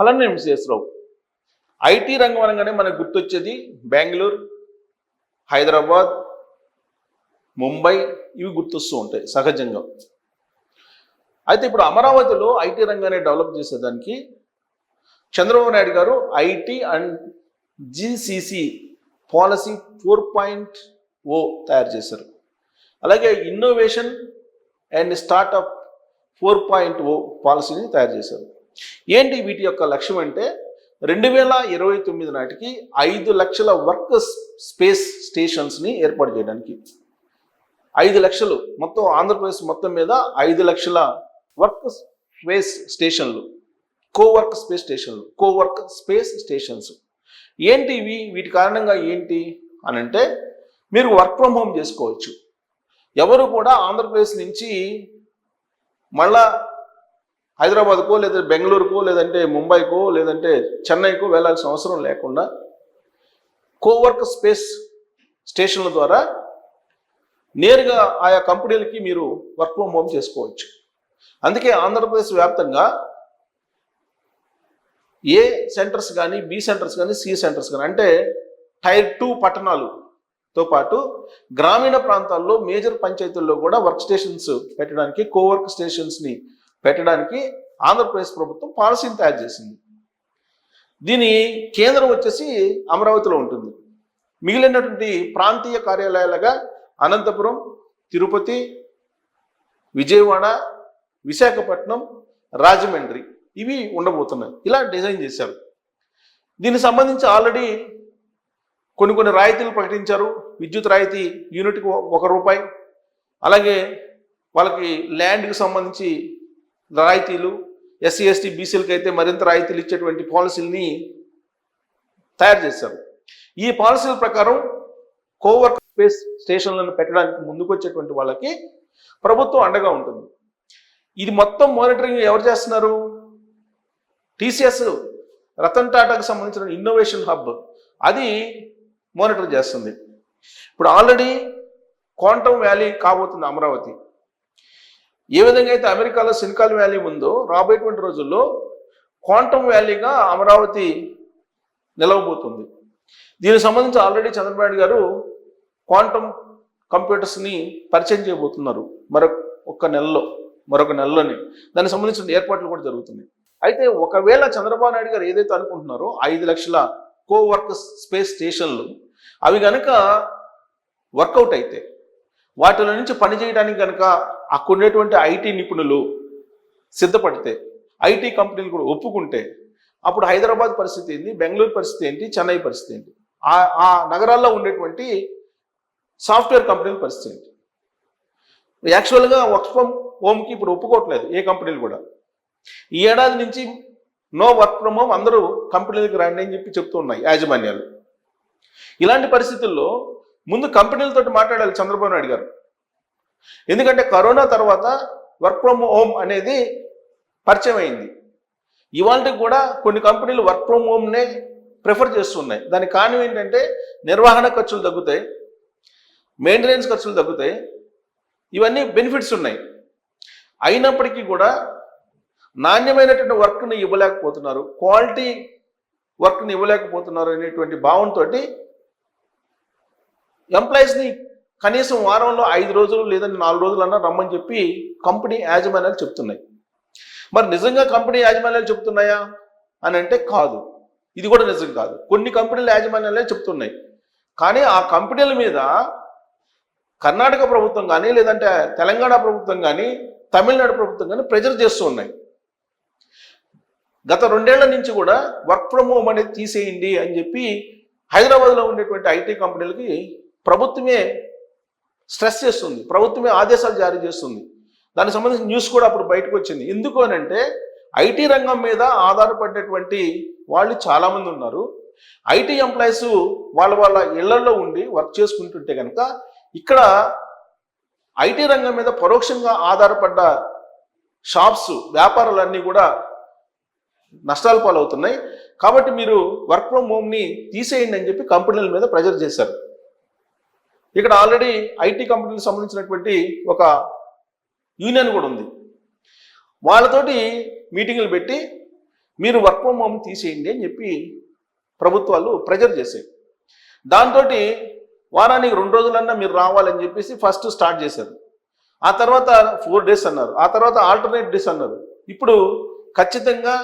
అలానే విశ్వేశ్వరరావు ఐటీ రంగం అనగానే మనకు గుర్తొచ్చేది బెంగళూరు హైదరాబాద్ ముంబై ఇవి గుర్తొస్తూ ఉంటాయి సహజంగా. అయితే ఇప్పుడు అమరావతిలో ఐటీ రంగాన్ని డెవలప్ చేసేదానికి చంద్రబాబు నాయుడు గారు IT and GCC policy four point O తయారు చేశారు. అలాగే innovation and startup four point O పాలసీని తయారు చేశారు. ఏంటి వీటి యొక్క లక్ష్యం అంటే రెండు వేల ఇరవై తొమ్మిది నాటికి ఐదు లక్షల వర్క్ స్పేస్ స్టేషన్స్ని ఏర్పాటు చేయడానికి. ఐదు లక్షలు మొత్తం ఆంధ్రప్రదేశ్ మొత్తం మీద ఐదు లక్షల వర్క్ స్పేస్ స్టేషన్లు. కోవర్క్ స్పేస్ స్టేషన్లు కోవర్క్ స్పేస్ స్టేషన్స్. ఏంటి ఇవి? వీటి కారణంగా ఏంటి? అని అంటే మీరు వర్క్ ఫ్రమ్ హోమ్ చేసుకోవచ్చు. ఎవరు కూడా ఆంధ్రప్రదేశ్ నుంచి మళ్ళా హైదరాబాద్కో లేదా బెంగళూరుకో లేదంటే ముంబైకో లేదంటే చెన్నైకో వెళ్ళాల్సిన అవసరం లేకుండా కోవర్క్ స్పేస్ స్టేషన్ల ద్వారా నేరుగా ఆయా కంపెనీలకి మీరు వర్క్ ఫ్రమ్ హోమ్ చేసుకోవచ్చు. అందుకే ఆంధ్రప్రదేశ్ వ్యాప్తంగా ఏ సెంటర్స్ కానీ బి సెంటర్స్ కానీ సి సెంటర్స్ కానీ అంటే టైర్ టూ పట్టణాలుతో పాటు గ్రామీణ ప్రాంతాల్లో మేజర్ పంచాయతీల్లో కూడా వర్క్ స్టేషన్స్ పెట్టడానికి కోవర్క్ స్టేషన్స్ని పెట్టడానికి ఆంధ్రప్రదేశ్ ప్రభుత్వం పాలసీని తయారు చేసింది. దీని కేంద్రం వచ్చేసి అమరావతిలో ఉంటుంది. మిగిలినటువంటి ప్రాంతీయ కార్యాలయాలుగా అనంతపురం తిరుపతి విజయవాడ విశాఖపట్నం రాజమండ్రి ఇవి ఉండబోతున్నాయి. ఇలా డిజైన్ చేశారు. దీనికి సంబంధించి ఆల్రెడీ కొన్ని కొన్ని రాయితీలు ప్రకటించారు. విద్యుత్ రాయితీ యూనిట్కి ఒక రూపాయి. అలాగే వాళ్ళకి ల్యాండ్కి సంబంధించి రాయితీలు ఎస్సీ ఎస్టీ బీసీలకు అయితే మరింత రాయితీలు ఇచ్చేటువంటి పాలసీలని తయారు చేశారు. ఈ పాలసీల ప్రకారం కోవర్క్ స్పేస్ స్టేషన్లను పెట్టడానికి ముందుకొచ్చేటువంటి వాళ్ళకి ప్రభుత్వం అండగా ఉంటుంది. ఇది మొత్తం మానిటరింగ్ ఎవరు చేస్తున్నారు? టీసీఎస్ రతన్ టాటాకు సంబంధించిన ఇన్నోవేషన్ హబ్ అది మానిటర్ చేస్తుంది. ఇప్పుడు ఆల్రెడీ క్వాంటమ్ వ్యాలీ కాబోతుంది అమరావతి. ఏ విధంగా అయితే అమెరికాలో సిలికాన్ వ్యాలీ ఉందో రాబోయేటువంటి రోజుల్లో క్వాంటమ్ వ్యాలీగా అమరావతి నిలవబోతుంది. దీనికి సంబంధించి ఆల్రెడీ చంద్రబాబు గారు క్వాంటమ్ కంప్యూటర్స్ని పరిచయం చేయబోతున్నారు. మరొక ఒక్క నెలలో మరొక నెలలోనే. దానికి సంబంధించిన ఏర్పాట్లు కూడా జరుగుతున్నాయి. అయితే ఒకవేళ చంద్రబాబు నాయుడు గారు ఏదైతే అనుకుంటున్నారో ఐదు లక్షల కోవర్క్ స్పేస్ స్టేషన్లు అవి కనుక వర్కౌట్ అయితే వాటిలో నుంచి పని చేయడానికి కనుక అక్కడ ఉండేటువంటి ఐటీ నిపుణులు సిద్ధపడితే ఐటీ కంపెనీలు కూడా ఒప్పుకుంటే అప్పుడు హైదరాబాద్ పరిస్థితి ఏంటి బెంగళూరు పరిస్థితి ఏంటి చెన్నై పరిస్థితి ఏంటి? ఆ ఆ నగరాల్లో ఉండేటువంటి సాఫ్ట్వేర్ కంపెనీల పరిస్థితి ఏంటి? యాక్చువల్గా వర్క్ ఫ్రమ్ హోమ్కి ఇప్పుడు ఒప్పుకోవట్లేదు ఏ కంపెనీలు కూడా. ఈ ఏడాది నుంచి నో వర్క్ ఫ్రమ్ హోమ్ అందరూ కంపెనీలకు రండి అని చెప్పి చెప్తూ ఉన్నాయి యాజమాన్యాలు. ఇలాంటి పరిస్థితుల్లో ముందు కంపెనీలతో మాట్లాడాలి చంద్రబాబు నాయుడు గారు. ఎందుకంటే కరోనా తర్వాత వర్క్ ఫ్రమ్ హోమ్ అనేది పరిచయం అయింది. ఇవాళ కూడా కొన్ని కంపెనీలు వర్క్ ఫ్రమ్ హోమ్నే ప్రిఫర్ చేస్తున్నాయి. దానికి కారణం ఏంటంటే నిర్వహణ ఖర్చులు తగ్గుతాయి మెయింటెనెన్స్ ఖర్చులు తగ్గుతాయి ఇవన్నీ బెనిఫిట్స్ ఉన్నాయి. అయినప్పటికీ కూడా నాణ్యమైనటువంటి వర్క్ని ఇవ్వలేకపోతున్నారు క్వాలిటీ వర్క్ని ఇవ్వలేకపోతున్నారు అనేటువంటి భావంతో ఎంప్లాయీస్ని కనీసం వారంలో ఐదు రోజులు లేదంటే నాలుగు రోజులన్నా రమ్మని చెప్పి కంపెనీ యాజమాన్యాలు చెప్తున్నాయి. మరి నిజంగా కంపెనీ యాజమాన్యాలు చెప్తున్నాయా? అని అంటే కాదు. ఇది కూడా నిజం కాదు. కొన్ని కంపెనీల యాజమాన్యాలే చెప్తున్నాయి. కానీ ఆ కంపెనీల మీద కర్ణాటక ప్రభుత్వం కానీ లేదంటే తెలంగాణ ప్రభుత్వం కానీ తమిళనాడు ప్రభుత్వం కానీ ప్రెజర్ చేస్తూ ఉన్నాయి. గత రెండేళ్ళ నుంచి కూడా వర్క్ ఫ్రమ్ హోమ్ అనేది తీసేయండి అని చెప్పి హైదరాబాద్లో ఉండేటువంటి ఐటీ కంపెనీలకి ప్రభుత్వమే స్ట్రెస్ చేస్తుంది. ప్రభుత్వమే ఆదేశాలు జారీ చేస్తుంది. దానికి సంబంధించిన న్యూస్ కూడా అప్పుడు బయటకు వచ్చింది. ఎందుకు అని అంటే ఐటీ రంగం మీద ఆధారపడేటువంటి వాళ్ళు చాలామంది ఉన్నారు. ఐటీ ఎంప్లాయీస్ వాళ్ళ వాళ్ళ ఇళ్ళలో ఉండి వర్క్ చేసుకుంటుంటే కనుక ఇక్కడ ఐటీ రంగం మీద పరోక్షంగా ఆధారపడ్డ షాప్స్ వ్యాపారాలన్నీ కూడా నష్టాల పాలవుతున్నాయి. కాబట్టి మీరు వర్క్ ఫ్రమ్ హోమ్ని తీసేయండి అని చెప్పి కంపెనీల మీద ప్రెజర్ చేశారు. ఇక్కడ ఆల్రెడీ ఐటీ కంపెనీలకు సంబంధించినటువంటి ఒక యూనియన్ కూడా ఉంది. వాళ్ళతోటి మీటింగులు పెట్టి మీరు వర్క్ ఫ్రమ్ హోమ్ తీసేయండి అని చెప్పి ప్రభుత్వాలు ప్రెజర్ చేశాయి. దాంతో వారానికి రెండు రోజులన్నా మీరు రావాలని చెప్పేసి ఫస్ట్ స్టార్ట్ చేశారు. ఆ తర్వాత ఫోర్ డేస్ అన్నారు. ఆ తర్వాత ఆల్టర్నేట్ డేస్ అన్నారు. ఇప్పుడు ఖచ్చితంగా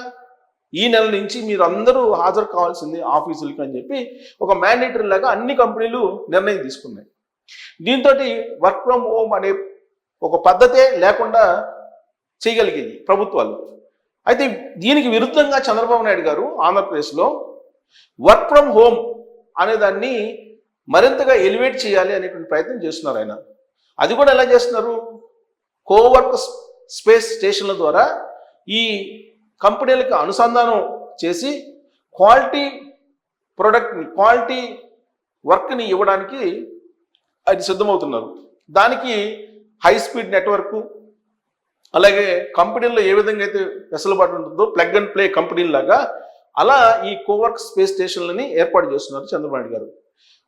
ఈ నెల నుంచి మీరు అందరూ హాజరు కావాల్సింది ఆఫీసులకి అని చెప్పి ఒక మ్యాండేటరీ లాగా అన్ని కంపెనీలు నిర్ణయం తీసుకున్నాయి. దీంతో వర్క్ ఫ్రమ్ హోమ్ అనే ఒక పద్ధతే లేకుండా చేయగలిగింది ప్రభుత్వాలు. అయితే దీనికి విరుద్ధంగా చంద్రబాబు నాయుడు గారు ఆంధ్రప్రదేశ్లో వర్క్ ఫ్రమ్ హోమ్ అనే దాన్ని మరింతగా ఎలివేట్ చేయాలి అనేటువంటి ప్రయత్నం చేస్తున్నారు ఆయన. అది కూడా ఎలా చేస్తున్నారు? కోవర్క్ స్పేస్ స్టేషన్ల ద్వారా ఈ కంపెనీలకు అనుసంధానం చేసి క్వాలిటీ ప్రొడక్ట్ని క్వాలిటీ వర్క్ని ఇవ్వడానికి అది సిద్ధమవుతున్నారు. దానికి హై స్పీడ్ నెట్వర్క్ అలాగే కంపెనీల్లో ఏ విధంగా అయితే వెసులుబాటు ఉంటుందో ప్లగ్ అండ్ ప్లే కంపెనీలాగా అలా ఈ కోవర్క్ స్పేస్ స్టేషన్లని ఏర్పాటు చేస్తున్నారు చంద్రబాబు గారు.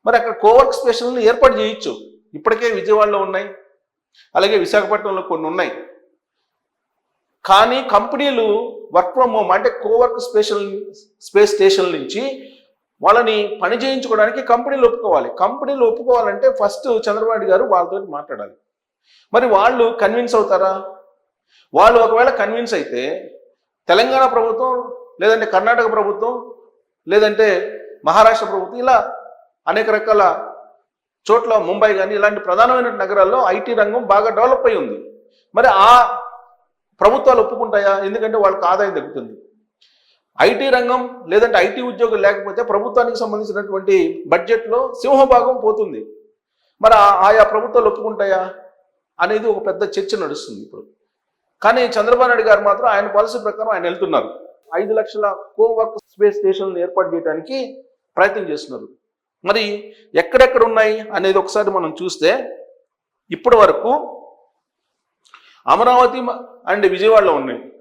మరి అక్కడ కోవర్క్ స్పేషన్లను ఏర్పాటు చేయొచ్చు. ఇప్పటికే విజయవాడలో ఉన్నాయి. అలాగే విశాఖపట్నంలో కొన్ని ఉన్నాయి. కానీ కంపెనీలు వర్క్ ఫ్రమ్ హోమ్ అంటే కోవర్క్ స్పేషల్ స్పేస్ స్టేషన్ నుంచి వాళ్ళని పని చేయించుకోవడానికి కంపెనీలు ఒప్పుకోవాలి. కంపెనీలు ఒప్పుకోవాలంటే ఫస్ట్ చంద్రబాబు గారు వాళ్ళతో మాట్లాడాలి. మరి వాళ్ళు కన్విన్స్ అవుతారా? వాళ్ళు ఒకవేళ కన్విన్స్ అయితే తెలంగాణ ప్రభుత్వం లేదంటే కర్ణాటక ప్రభుత్వం లేదంటే మహారాష్ట్ర ప్రభుత్వం ఇలా అనేక రకాల చోట్ల ముంబై కానీ ఇలాంటి ప్రధానమైన నగరాల్లో ఐటీ రంగం బాగా డెవలప్ అయి ఉంది. మరి ఆ ప్రభుత్వాలు ఒప్పుకుంటాయా? ఎందుకంటే వాళ్ళకి ఆదాయం తగ్గుతుంది ఐటీ రంగం లేదంటే ఐటీ ఉద్యోగులు లేకపోతే ప్రభుత్వానికి సంబంధించినటువంటి బడ్జెట్లో సింహభాగం పోతుంది. మరి ఆయా ప్రభుత్వాలు ఒప్పుకుంటాయా? అనేది ఒక పెద్ద చర్చ నడుస్తుంది ఇప్పుడు. కానీ చంద్రబాబు నాయుడు గారు మాత్రం ఆయన పాలసీ ప్రకారం ఆయన వెళ్తున్నారు. ఐదు లక్షల కోవర్క్ స్పేస్ స్టేషన్లు ఏర్పాటు చేయడానికి ప్రయత్నం చేస్తున్నారు. మరి ఎక్కడెక్కడ ఉన్నాయి అనేది ఒకసారి మనం చూస్తే ఇప్పటి వరకు అమరావతి అండ్ విజయవాడలో ఉన్నాయి.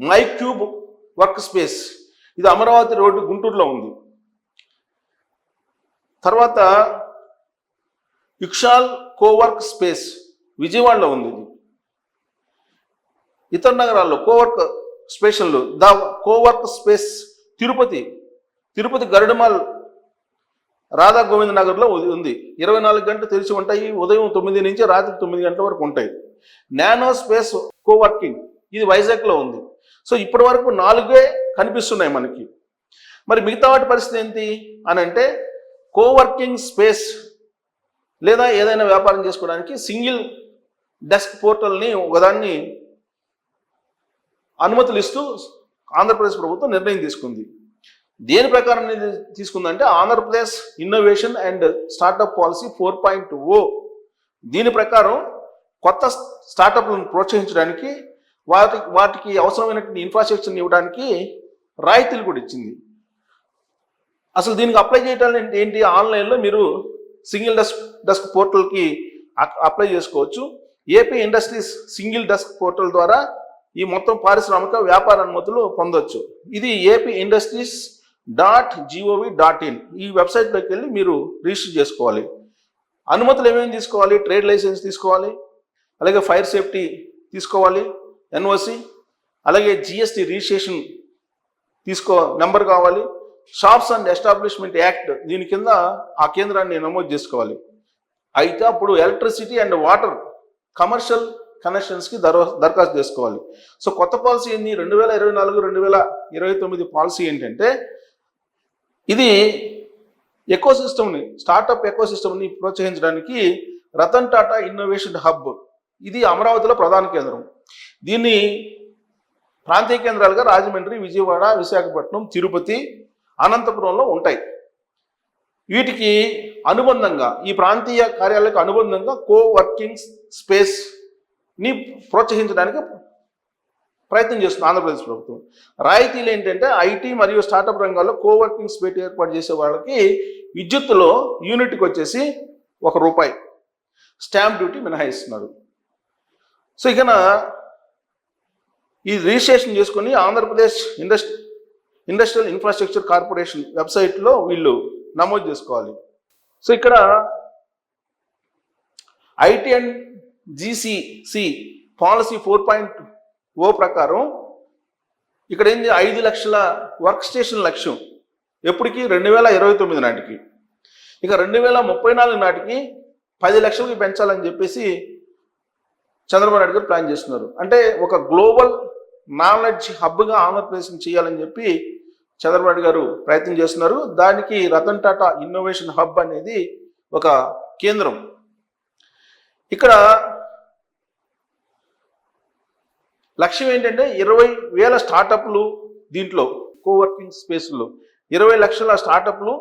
My cube work space. ఇది అమరావతి రోడ్డు గుంటూరులో ఉంది. తర్వాత ఇక్షాల్ కోవర్క్ స్పేస్ విజయవాడలో ఉంది ఇది. ఇతర నగరాల్లో cowork స్పేషన్లు the cowork space Tirupati Tirupati Garuda Mall Radha Govind నగర్లో ఉంది. ఇరవై నాలుగు గంటలు తెరిచి ఉంటాయి. ఉదయం తొమ్మిది నుంచి రాత్రి తొమ్మిది గంటల వరకు ఉంటాయి. Nano space coworking. ఇది వైజాగ్లో ఉంది. సో ఇప్పటి వరకు నాలుగే కనిపిస్తున్నాయి మనకి. మరి మిగతా వాటి పరిస్థితి ఏంటి? అని అంటే కోవర్కింగ్ స్పేస్ లేదా ఏదైనా వ్యాపారం చేసుకోవడానికి సింగిల్ డెస్క్ పోర్టల్ని ఒకదాన్ని అనుమతులు ఇస్తూ ఆంధ్రప్రదేశ్ ప్రభుత్వం నిర్ణయం తీసుకుంది. దేని ప్రకారం తీసుకుందంటే Andhra Pradesh innovation and startup policy four point O దీని ప్రకారం కొత్త స్టార్టప్లను ప్రోత్సహించడానికి వాటి వాటికి అవసరమైనటువంటి ఇన్ఫ్రాస్ట్రక్చర్ని ఇవ్వడానికి రాయితీలు కూడా ఇచ్చింది. అసలు దీనికి అప్లై చేయడానికి ఏంటి ఆన్లైన్లో మీరు సింగిల్ డెస్క్ డెస్క్ పోర్టల్కి అప్లై చేసుకోవచ్చు. AP industries single desk portal ద్వారా ఈ మొత్తం పారిశ్రామిక వ్యాపార అనుమతులు పొందొచ్చు. ఇది AP industries dot gov dot in ఈ వెబ్సైట్లోకి వెళ్ళి మీరు రిజిస్టర్ చేసుకోవాలి. అనుమతులు ఏమేమి తీసుకోవాలి? ట్రేడ్ లైసెన్స్ తీసుకోవాలి. అలాగే ఫైర్ సేఫ్టీ తీసుకోవాలి. ఎన్ఓసి అలాగే జిఎస్టీ రిజిస్ట్రేషన్ తీసుకో నెంబర్ కావాలి. షాప్స్ అండ్ ఎస్టాబ్లిష్మెంట్ యాక్ట్ దీని కింద ఆ కేంద్రాన్ని నమోదు చేసుకోవాలి. అయితే అప్పుడు ఎలక్ట్రిసిటీ అండ్ వాటర్ కమర్షియల్ కనెక్షన్స్కి దర దరఖాస్తు చేసుకోవాలి. సో కొత్త పాలసీ ఏంది? రెండు వేల ఇరవై నాలుగు రెండు వేల ఇరవై తొమ్మిది పాలసీ ఏంటంటే ఇది ఎకో సిస్టమ్ని స్టార్టప్ ఎకో సిస్టమ్ని ప్రోత్సహించడానికి రతన్ టాటా ఇన్నోవేషన్ హబ్. ఇది అమరావతిలో ప్రధాన కేంద్రం. దీన్ని ప్రాంతీయ కేంద్రాలుగా రాజమండ్రి విజయవాడ విశాఖపట్నం తిరుపతి అనంతపురంలో ఉంటాయి. వీటికి అనుబంధంగా ఈ ప్రాంతీయ కార్యాలయాలకు అనుబంధంగా కో వర్కింగ్ స్పేస్ని ప్రోత్సహించడానికి ప్రయత్నం చేస్తుంది ఆంధ్రప్రదేశ్ ప్రభుత్వం. రాయితీలు ఏంటంటే ఐటీ మరియు స్టార్టప్ రంగాల్లో కోవర్కింగ్ స్పేట్ స్పేస్ ఏర్పాటు చేసే వాళ్ళకి విద్యుత్తులో యూనిట్కి వచ్చేసి ఒక రూపాయి. స్టాంప్ డ్యూటీ మినహాయిస్తున్నారు. సో ఇకన ఈ రిజిస్ట్రేషన్ చేసుకొని Andhra Pradesh industry industrial infrastructure corporation వెబ్సైట్లో వీళ్ళు నమోదు చేసుకోవాలి. సో ఇక్కడ IT and GCC policy four point O ప్రకారం ఇక్కడ ఏంది? ఐదు లక్షల వర్క్ స్టేషన్ లక్ష్యం. ఎప్పటికి రెండు వేల ఇరవై తొమ్మిది నాటికి. ఇక రెండు వేల ముప్పై నాలుగు నాటికి పది లక్షలకి పెంచాలని చెప్పేసి చంద్రబాబు నాయుడు గారు ప్లాన్ చేస్తున్నారు. అంటే ఒక గ్లోబల్ నాలెడ్జ్ హబ్గా ఆంధ్రప్రదేశ్ని చేయాలని చెప్పి చంద్రబాబు నాయుడు గారు ప్రయత్నం చేస్తున్నారు. దానికి రతన్ టాటా ఇన్నోవేషన్ హబ్ అనేది ఒక కేంద్రం. ఇక్కడ లక్ష్యం ఏంటంటే ఇరవై వేల స్టార్టప్లు దీంట్లో కోవర్కింగ్ స్పేస్లో ఇరవై లక్షల స్టార్టప్లు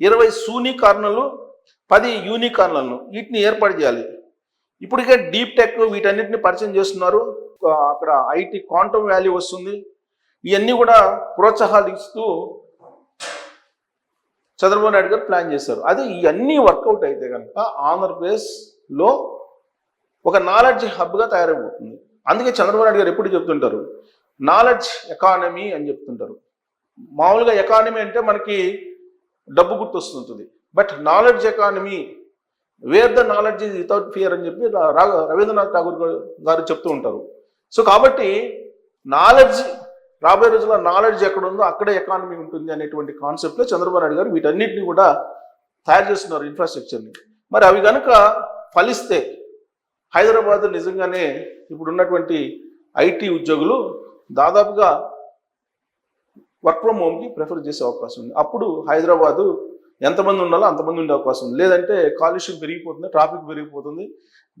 ఇరవై సూనికార్నలు పది యూనికార్నలను వీటిని ఏర్పాటు చేయాలి. ఇప్పటికే డీప్ టెక్ వీటన్నిటిని పరిచయం చేస్తున్నారు. అక్కడ ఐటీ క్వాంటమ్ వాల్యూ వస్తుంది. ఇవన్నీ కూడా ప్రోత్సాహాలు ఇస్తూ చంద్రబాబు నాయుడు గారు ప్లాన్ చేశారు. అదే ఇవన్నీ వర్కౌట్ అయితే కనుక ఆంధ్రప్రదేశ్లో ఒక నాలెడ్జ్ హబ్గా తయారైపోతుంది. అందుకే చంద్రబాబు నాయుడు గారు ఎప్పుడు చెప్తుంటారు నాలెడ్జ్ ఎకానమీ అని చెప్తుంటారు. మామూలుగా ఎకానమీ అంటే మనకి డబ్బు గుర్తొస్తుంటుంది. But knowledge economy where the knowledge is without fear అని చెప్పి రా- రవీంద్రనాథ్ ఠాగూర్ గారు- గారు చెప్తూ ఉంటారు. సో కాబట్టి నాలెడ్జ్ రాబోయే రోజుల్లో నాలెడ్జ్ ఎక్కడ ఉందో అక్కడే ఎకానమీ ఉంటుంది అనేటువంటి కాన్సెప్ట్లో చంద్రబాబు నాయుడు గారు వీటన్నిటిని కూడా తయారు చేస్తున్నారు ఇన్ఫ్రాస్ట్రక్చర్ని మరి అవి కనుక ఫలిస్తే హైదరాబాద్ నిజంగానే ఇప్పుడు ఉన్నటువంటి ఐటీ ఉద్యోగులు దాదాపుగా వర్క్ ఫ్రమ్ హోమ్కి ప్రిఫర్ చేసే అవకాశం ఉంది. అప్పుడు హైదరాబాదు ఎంతమంది ఉండాలో అంతమంది ఉండే అవకాశం ఉంది. లేదంటే కాలుష్యం పెరిగిపోతుంది ట్రాఫిక్ పెరిగిపోతుంది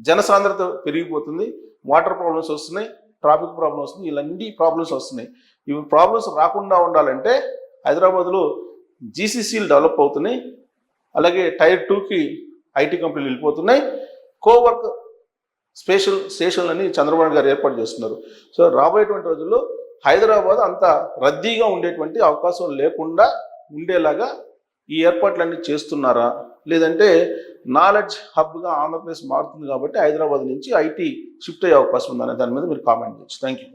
జనసాంద్రత పెరిగిపోతుంది వాటర్ ప్రాబ్లమ్స్ వస్తున్నాయి ట్రాఫిక్ ప్రాబ్లమ్స్ వస్తుంది ఇలాంటి ప్రాబ్లమ్స్ వస్తున్నాయి. ఇవి ప్రాబ్లమ్స్ రాకుండా ఉండాలంటే హైదరాబాద్లో జీసీసీలు డెవలప్ అవుతున్నాయి అలాగే టైర్ టూకి ఐటీ కంపెనీలు వెళ్ళిపోతున్నాయి కోవర్క్ స్పెషల్ స్టేషన్లని చంద్రబాబు గారు ఏర్పాటు చేస్తున్నారు. సో రాబోయేటువంటి రోజుల్లో హైదరాబాద్ అంత రద్దీగా ఉండేటువంటి అవకాశం లేకుండా ఉండేలాగా ఈ ఏర్పాట్లన్నీ చేస్తున్నారా? లేదంటే నాలెడ్జ్ హబ్గా ఆంధ్రప్రదేశ్ మారుతుంది కాబట్టి హైదరాబాద్ నుంచి ఐటీ షిఫ్ట్ అయ్యే అవకాశం ఉందనే దాని మీద మీరు కామెంట్ చేయొచ్చు. Thank you